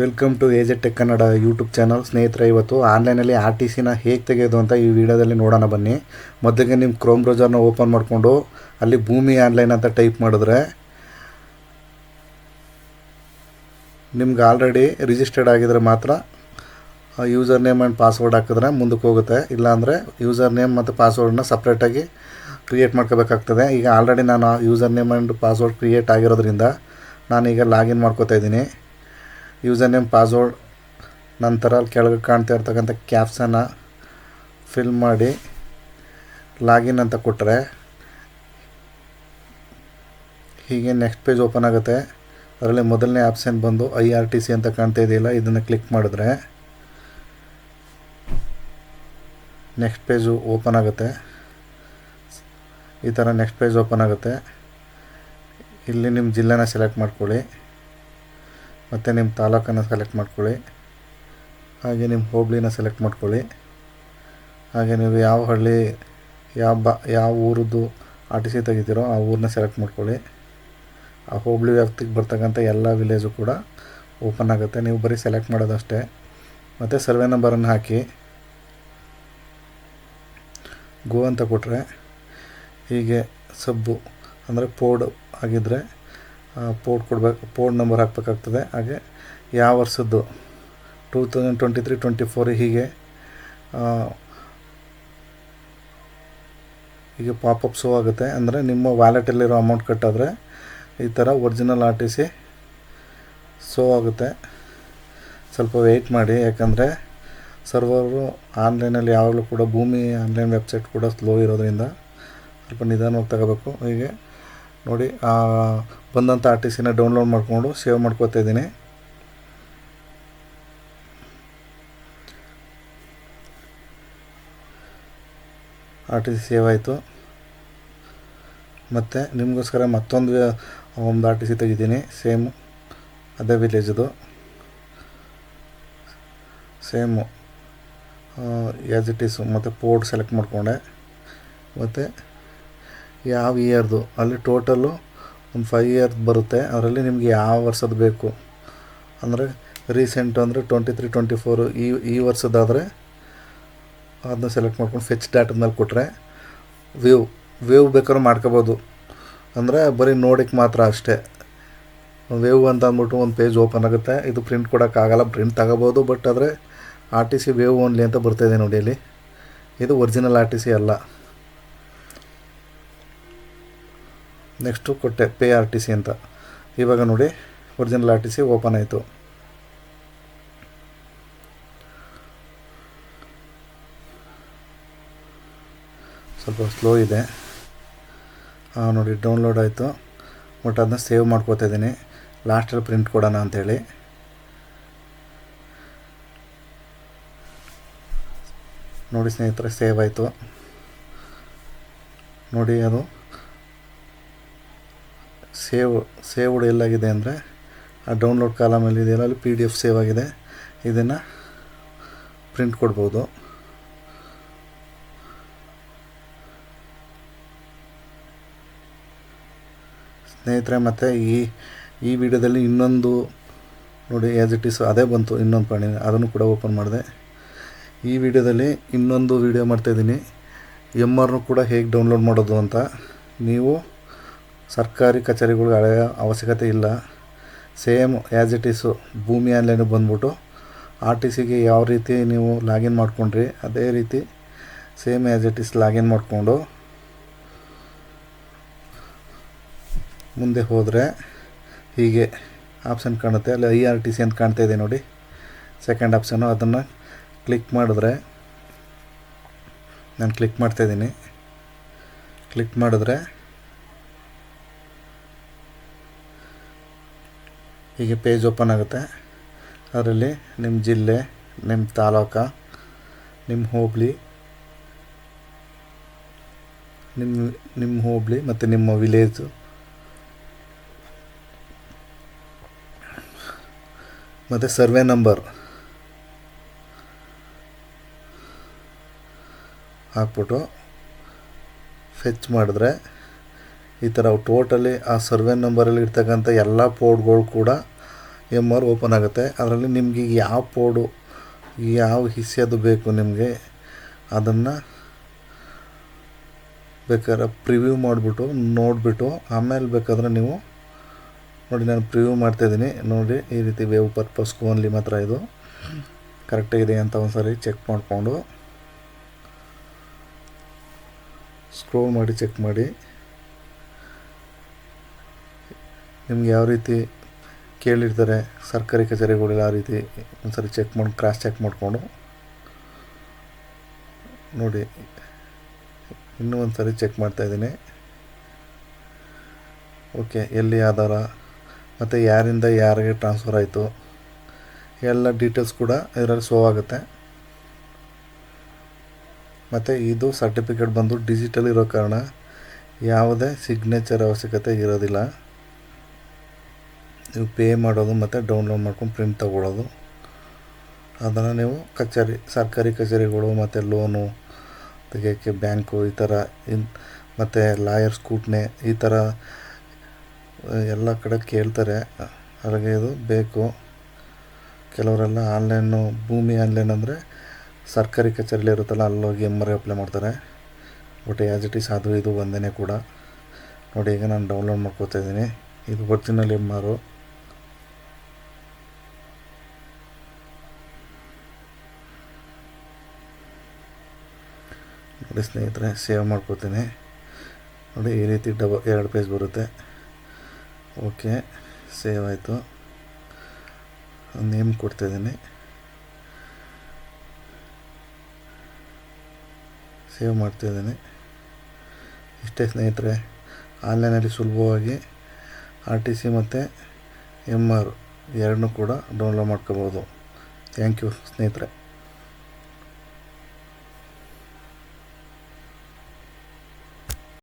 Welcome to AJ tech Kannada YouTube channel ಸ್ನೇಹಿತರೆ, ಇವತ್ತು ಆನ್ಲೈನಲ್ಲಿ ಆರ್ ಟಿ ಸಿನ ಹೇಗೆ ತೆಗೆಯೋದು ಅಂತ ಈ ವಿಡಿಯೋದಲ್ಲಿ ನೋಡೋಣ ಬನ್ನಿ. ಮೊದಲಿಗೆ ನಿಮ್ಮ ಕ್ರೋಮ್ ಬ್ರೌಸರ್ನ ಓಪನ್ ಮಾಡಿಕೊಂಡು ಅಲ್ಲಿ ಭೂಮಿ ಆನ್ಲೈನ್ ಅಂತ ಟೈಪ್ ಮಾಡಿದ್ರೆ ನಿಮ್ಗೆ ಆಲ್ರೆಡಿ ರಿಜಿಸ್ಟರ್ಡ್ ಆಗಿದ್ರೆ ಮಾತ್ರ ಯೂಸರ್ ನೇಮ್ ಆ್ಯಂಡ್ ಪಾಸ್ವರ್ಡ್ ಹಾಕಿದ್ರೆ ಮುಂದಕ್ಕೆ ಹೋಗುತ್ತೆ. ಇಲ್ಲಾಂದರೆ ಯೂಸರ್ ನೇಮ್ ಮತ್ತು ಪಾಸ್ವರ್ಡನ್ನ ಸಪ್ರೇಟಾಗಿ ಕ್ರಿಯೇಟ್ ಮಾಡ್ಕೋಬೇಕಾಗ್ತದೆ. ಈಗ ಆಲ್ರೆಡಿ ನಾನು user name and password create ಆಗಿರೋದ್ರಿಂದ ನಾನೀಗ ಲಾಗಿನ್ ಮಾಡ್ಕೋತಾ ಇದ್ದೀನಿ. ಯೂಸರ್ ನೇಮ್ ಪಾಸ್ವರ್ಡ್, ನಂತರ ಅಲ್ಲಿ ಕೆಳಗೆ ಕಾಣ್ತಾ ಇರ್ತಕ್ಕಂಥ ಕ್ಯಾಪ್ಸನ್ನ ಫಿಲ್ ಮಾಡಿ ಲಾಗಿನ್ ಅಂತ ಕೊಟ್ಟರೆ ಹೀಗೆ ನೆಕ್ಸ್ಟ್ ಪೇಜ್ ಓಪನ್ ಆಗುತ್ತೆ. ಅದರಲ್ಲಿ ಮೊದಲನೇ ಆಪ್ಷನ್ ಬಂದು ಐ ಆರ್ ಟಿ ಸಿ ಅಂತ ಕಾಣ್ತಾ ಇದೆಯಲ್ಲ, ಇದನ್ನು ಕ್ಲಿಕ್ ಮಾಡಿದ್ರೆ ನೆಕ್ಸ್ಟ್ ಪೇಜು ಓಪನ್ ಆಗುತ್ತೆ. ಈ ಥರ ನೆಕ್ಸ್ಟ್ ಪೇಜ್ ಓಪನ್ ಆಗುತ್ತೆ. ಇಲ್ಲಿ ನಿಮ್ಮ ಜಿಲ್ಲೆನ ಸೆಲೆಕ್ಟ್ ಮಾಡ್ಕೊಳ್ಳಿ. ಮತ್ತು ನಿಮ್ಮ ತಾಲೂಕನ್ನು ಸೆಲೆಕ್ಟ್ ಮಾಡ್ಕೊಳ್ಳಿ. ಹಾಗೆ ನಿಮ್ಮ ಹೋಬಳಿನ ಸೆಲೆಕ್ಟ್ ಮಾಡ್ಕೊಳ್ಳಿ. ಹಾಗೆ ನೀವು ಯಾವ ಹಳ್ಳಿ, ಯಾವ ಬ, ಯಾವ ಊರದ್ದು ಆರ್ ಟಿ ಸಿ ತೆಗಿತೀರೋ ಆ ಊರನ್ನ ಸೆಲೆಕ್ಟ್ ಮಾಡ್ಕೊಳ್ಳಿ. ಆ ಹೋಬಳಿ ವ್ಯಾಪ್ತಿಗೆ ಬರ್ತಕ್ಕಂಥ ಎಲ್ಲ ವಿಲೇಜು ಕೂಡ ಓಪನ್ ಆಗುತ್ತೆ. ನೀವು ಬರೀ ಸೆಲೆಕ್ಟ್ ಮಾಡೋದಷ್ಟೇ. ಮತ್ತು ಸರ್ವೆ ನಂಬರನ್ನು ಹಾಕಿ. ಗೋ ಅಂತ ಕೊಟ್ಟರೆ ಹೀಗೆ ಸಬ್ಬು ಅಂದರೆ ಪೋಡ್ ಆಗಿದ್ದರೆ ಪೋಡ್ ಕೊಡಬೇಕು ಪೋರ್ಟ್ ನಂಬರ್ ಹಾಕಬೇಕಾಗ್ತದೆ. ಹಾಗೆ ಯಾವ ವರ್ಷದ್ದು? Two thousand twenty three twenty four ಹೀಗೆ ಹೀಗೆ ಪಾಪಪ್ ಶೋ ಆಗುತ್ತೆ. ಅಂದರೆ ನಿಮ್ಮ ವ್ಯಾಲೆಟಲ್ಲಿರೋ ಅಮೌಂಟ್ ಕಟ್ಟಾದರೆ ಈ ಥರ original R T C show ಆಗುತ್ತೆ. ಸ್ವಲ್ಪ ವೆಯ್ಟ್ ಮಾಡಿ. ಯಾಕಂದರೆ ಸರ್ವರು ಆನ್ಲೈನಲ್ಲಿ ಯಾವಾಗಲೂ ಕೂಡ ಭೂಮಿ ಆನ್ಲೈನ್ ವೆಬ್ಸೈಟ್ ಕೂಡ ಸ್ಲೋ ಇರೋದ್ರಿಂದ ಸ್ವಲ್ಪ ನಿಧಾನವಾಗಿ ತಗೋಬೇಕು. ಹೀಗೆ ನೋಡಿ ಬಂದಂಥ ಆರ್ ಟಿ ಸಿನ ಡೌನ್ಲೋಡ್ ಮಾಡಿಕೊಂಡು ಸೇವ್ ಮಾಡ್ಕೋತಾ ಇದ್ದೀನಿ. ಆರ್ ಟಿ ಸಿ ಸೇವ್ ಆಯಿತು. ಮತ್ತು ನಿಮಗೋಸ್ಕರ ಮತ್ತೊಂದು ಒಂದು ಆರ್ ಟಿ ಸಿ ತೆಗಿದ್ದೀನಿ ಸೇಮ್ ಅದೇ ವಿಲೇಜದು ಸೇಮು ಆ್ಯಸ್ ಇಟ್ ಈಸು ಮತ್ತು ಪೋರ್ಟ್ ಸೆಲೆಕ್ಟ್ ಮಾಡಿಕೊಂಡೆ. ಮತ್ತು ಯಾವ ಇಯರ್ದು ಅಲ್ಲಿ ಟೋಟಲ್ಲು ಒಂದು ಫೈವ್ ಇಯರ್ ಬರುತ್ತೆ. ಅದರಲ್ಲಿ ನಿಮಗೆ ಯಾವ ವರ್ಷದ ಬೇಕು? ಅಂದರೆ ರೀಸೆಂಟ್ ಅಂದರೆ ಟ್ವೆಂಟಿ ತ್ರೀ ಟ್ವೆಂಟಿ ಫೋರು ಈ ಈ ವರ್ಷದಾದರೆ ಅದನ್ನ ಸೆಲೆಕ್ಟ್ ಮಾಡ್ಕೊಂಡು ಫೆಚ್ ಡಾಟದ ಮೇಲೆ ಕೊಟ್ಟರೆ ವ್ಯೂ ವ್ಯೂ ಬೇಕಾದ್ರೂ ಮಾಡ್ಕೋಬೋದು. ಅಂದರೆ ಬರೀ ನೋಡೋಕ್ಕೆ ಮಾತ್ರ ಅಷ್ಟೇ. ವೇವ್ ಅಂತ ಅಂದ್ಬಿಟ್ಟು ಒಂದು ಪೇಜ್ ಓಪನ್ ಆಗುತ್ತೆ. ಇದು ಪ್ರಿಂಟ್ ಕೊಡೋಕ್ಕಾಗಲ್ಲ ಪ್ರಿಂಟ್ ತಗೋಬೋದು ಬಟ್ ಆದರೆ R T C wave only ಅಂತ ಬರ್ತಾಯಿದೆ ನೋಡಿ ಇಲ್ಲಿ. ಇದು ಒರಿಜಿನಲ್ ಆರ್ ಟಿ ಸಿ ಅಲ್ಲ. ನೆಕ್ಸ್ಟು ಕೊಟ್ಟೆ ಪೇ ಆರ್ ಟಿ ಸಿ ಅಂತ. ಇವಾಗ ನೋಡಿ, original R T C open ಆಯಿತು. ಸ್ವಲ್ಪ ಸ್ಲೋ ಇದೆ. ನೋಡಿ, ಡೌನ್ಲೋಡ್ ಆಯಿತು. ಬಟ್ ಅದನ್ನ ಸೇವ್ ಮಾಡ್ಕೋತಾ ಇದ್ದೀನಿ. ಲಾಸ್ಟಲ್ಲಿ ಪ್ರಿಂಟ್ ಕೊಡೋಣ ಅಂಥೇಳಿ ನೋಡಿ ಸ್ನೇಹಿತರೆ, ಸೇವ್ ಆಯಿತು. ನೋಡಿ ಅದು. ಸೇವ್, ಸೇವ್ಡ್ ಎಲ್ಲಾಗಿದೆ ಅಂದರೆ ಆ ಡೌನ್ಲೋಡ್ ಕಾಲಮಲ್ಲಿ ಇದೆಯಲ್ಲ ಅಲ್ಲಿ ಪಿ ಡಿ ಎಫ್ ಸೇವ್ ಆಗಿದೆ. ಇದನ್ನು ಪ್ರಿಂಟ್ ಕೊಡ್ಬೋದು. ಸ್ನೇಹಿತರೆ, ಮತ್ತು ಈ ಈ ವಿಡಿಯೋದಲ್ಲಿ ಇನ್ನೊಂದು ನೋಡಿ ಆ್ಯಸ್ ಇಟ್ ಈಸ್ ಅದೇ ಬಂತು. ಇನ್ನೊಂದು ಪ್ರಾಣಿ, ಅದನ್ನು ಕೂಡ ಓಪನ್ ಮಾಡಿದೆ. ಈ ವಿಡಿಯೋದಲ್ಲಿ ಇನ್ನೊಂದು ವಿಡಿಯೋ ಮಾಡ್ತಾಯಿದ್ದೀನಿ ಎಂ ಆರ್ನು ಕೂಡ ಹೇಗೆ ಡೌನ್ಲೋಡ್ ಮಾಡೋದು ಅಂತ ನೀವು ಸರ್ಕಾರಿ ಕಚೇರಿಗಳಿಗೆ ಹಳೆಯ ಅವಶ್ಯಕತೆ ಇಲ್ಲ. ಸೇಮ್ ಆ್ಯಸ್ ಇಟ್ ಈಸು ಭೂಮಿ ಆನ್ಲೈನ್ ಬಂದ್ಬಿಟ್ಟು ಆರ್ ಟಿ ಸಿಗೆ ಯಾವ ರೀತಿ ನೀವು ಲಾಗಿನ್ ಮಾಡ್ಕೊಂಡ್ರಿ, ಅದೇ ರೀತಿ same as it is login ಮಾಡಿಕೊಂಡು ಮುಂದೆ ಹೋದರೆ ಹೀಗೆ ಆಪ್ಷನ್ ಕಾಣುತ್ತೆ. ಅಲ್ಲಿ ಐ ಆರ್ ಟಿ ಸಿ ಅಂತ ಕಾಣ್ತಾ ಇದೆ ನೋಡಿ. ಸೆಕೆಂಡ್ ಆಪ್ಷನ್ನು ಅದನ್ನು ಕ್ಲಿಕ್ ಮಾಡಿದ್ರೆ ನಾನು ಕ್ಲಿಕ್ ಮಾಡ್ತಾಯಿದ್ದೀನಿ ಕ್ಲಿಕ್ ಮಾಡಿದ್ರೆ ಹೀಗೆ ಪೇಜ್ ಓಪನ್ ಆಗುತ್ತೆ. ಅದರಲ್ಲಿ ನಿಮ್ಮ ಜಿಲ್ಲೆ ನಿಮ್ಮ ತಾಲೂಕು ನಿಮ್ಮ ಹೋಬಳಿ ನಿಮ್ಮ ನಿಮ್ಮ ಹೋಬಳಿ ಮತ್ತು ನಿಮ್ಮ ವಿಲೇಜು ಮತ್ತು ಸರ್ವೆ ನಂಬರ್ ಹಾಕ್ಬಿಟ್ಟು ಫೆಚ್ ಮಾಡಿದ್ರೆ ಈ ಥರ ಟೋಟಲಿ ಆ ಸರ್ವೆ ನಂಬರಲ್ಲಿ ಇರ್ತಕ್ಕಂಥ ಎಲ್ಲ ಪೋರ್ಟ್ಗಳು ಕೂಡ ಎಂ ಆರ್ ಓಪನ್ ಆಗುತ್ತೆ. ಅದರಲ್ಲಿ ನಿಮಗೆ ಯಾವ ಪೋರ್ಡು ಯಾವ ಹಿಸ್ಸೆದು ಬೇಕು ನಿಮಗೆ, ಅದನ್ನು ಬೇಕಾದ್ರೆ ಪ್ರಿವ್ಯೂ ಮಾಡಿಬಿಟ್ಟು ನೋಡಿಬಿಟ್ಟು, ಆಮೇಲೆ ಬೇಕಾದ್ರೆ ನೀವು ನೋಡಿ ನಾನು ಪ್ರಿವ್ಯೂ ಮಾಡ್ತಾಯಿದ್ದೀನಿ ನೋಡಿ, ಈ ರೀತಿ ವೇವ್ ಪರ್ಪಸ್ಗೂ ಓನ್ಲಿ ಮಾತ್ರ ಇದು. ಕರೆಕ್ಟಾಗಿದೆ ಅಂತ ಒಂದ್ಸರಿ ಚೆಕ್ ಮಾಡಿಕೊಂಡು ಸ್ಕ್ರೋಲ್ ಮಾಡಿ ಚೆಕ್ ಮಾಡಿ. ನಿಮ್ಗೆ ಯಾವ ರೀತಿ ಕೇಳಿರ್ತಾರೆ ಸರ್ಕಾರಿ ಕಚೇರಿಗಳು ಆ ರೀತಿ ಒಂದ್ಸರಿ ಚೆಕ್ ಮಾಡಿ ಕ್ರಾಸ್ ಚೆಕ್ ಮಾಡಿಕೊಂಡು ನೋಡಿ. ಇನ್ನೂ ಒಂದು ಸರಿ ಚೆಕ್ ಮಾಡ್ತಾಯಿದ್ದೀನಿ ಓಕೆ ಎಲ್ಲಿ ಆಧಾರ? ಮತ್ತು ಯಾರಿಂದ ಯಾರಿಗೆ ಟ್ರಾನ್ಸ್ಫರ್ ಆಯಿತು? ಎಲ್ಲ ಡೀಟೇಲ್ಸ್ ಕೂಡ ಇದರಲ್ಲಿ ಶೋ ಆಗುತ್ತೆ. ಮತ್ತು ಇದು ಸರ್ಟಿಫಿಕೇಟ್ ಬಂದು ಡಿಜಿಟಲ್ ಇರೋ ಕಾರಣ ಯಾವುದೇ ಸಿಗ್ನೇಚರ್ ಅವಶ್ಯಕತೆ ಇರೋದಿಲ್ಲ. ನೀವು ಪೇ ಮಾಡೋದು ಮತ್ತು ಡೌನ್ಲೋಡ್ ಮಾಡ್ಕೊಂಡು ಪ್ರಿಂಟ್ ತಗೊಳ್ಳೋದು ಅದನ್ನು ನೀವು ಕಚೇರಿ, ಸರ್ಕಾರಿ ಕಚೇರಿಗಳು ಮತ್ತು ಲೋನು ತೆಗಿಯೋಕ್ಕೆ ಬ್ಯಾಂಕು ಈ ಥರ ಇನ್, ಮತ್ತು ಲಾಯರ್ ಸ್ಕೂಟ್ನೆ ಈ ಥರ ಎಲ್ಲ ಕಡೆ ಕೇಳ್ತಾರೆ. ಹಾಗೆ ಇದು ಬೇಕು. ಕೆಲವರೆಲ್ಲ ಆನ್ಲೈನು ಭೂಮಿ ಆನ್ಲೈನ್ ಅಂದರೆ ಸರ್ಕಾರಿ ಕಚೇರಿಲಿ ಇರುತ್ತಲ್ಲ, ಅಲ್ಲೋಗಿ ಎಂ ಆರ್ ಅಪ್ಲೈ ಮಾಡ್ತಾರೆ. ಬಟ್ ಆ್ಯಸ್ ಇಟ್ ಈಸ್ ಅದು ಇದು ಒಂದೇ ಕೂಡ. ನೋಡಿ, ಈಗ ನಾನು ಡೌನ್ಲೋಡ್ ಮಾಡ್ಕೋತಾ ಇದ್ದೀನಿ. ಇದು ಒರಿಜಿನಲ್ ಎಂ ಆರು ನೋಡಿ ಸ್ನೇಹಿತರೆ ಸೇವ್ ಮಾಡ್ಕೋತೀನಿ. ನೋಡಿ ಈ ರೀತಿ ಡಬ ಎರಡು ಪೇಜ್ ಬರುತ್ತೆ. ಓಕೆ ಸೇವ್ ಆಯಿತು. ನೇಮ್ ಕೊಡ್ತಾಯಿದ್ದೀನಿ ಸೇವ್ ಮಾಡ್ತಾಯಿದ್ದೀನಿ ಇಷ್ಟೇ ಸ್ನೇಹಿತರೆ ಆನ್ಲೈನಲ್ಲಿ ಸುಲಭವಾಗಿ ಆರ್ ಟಿ ಸಿ ಮತ್ತು ಎಂ ಆರ್ ಎರಡನ್ನೂ ಕೂಡ ಡೌನ್ಲೋಡ್ ಮಾಡ್ಕೋಬೋದು. ಥ್ಯಾಂಕ್ ಯು ಸ್ನೇಹಿತರೆ.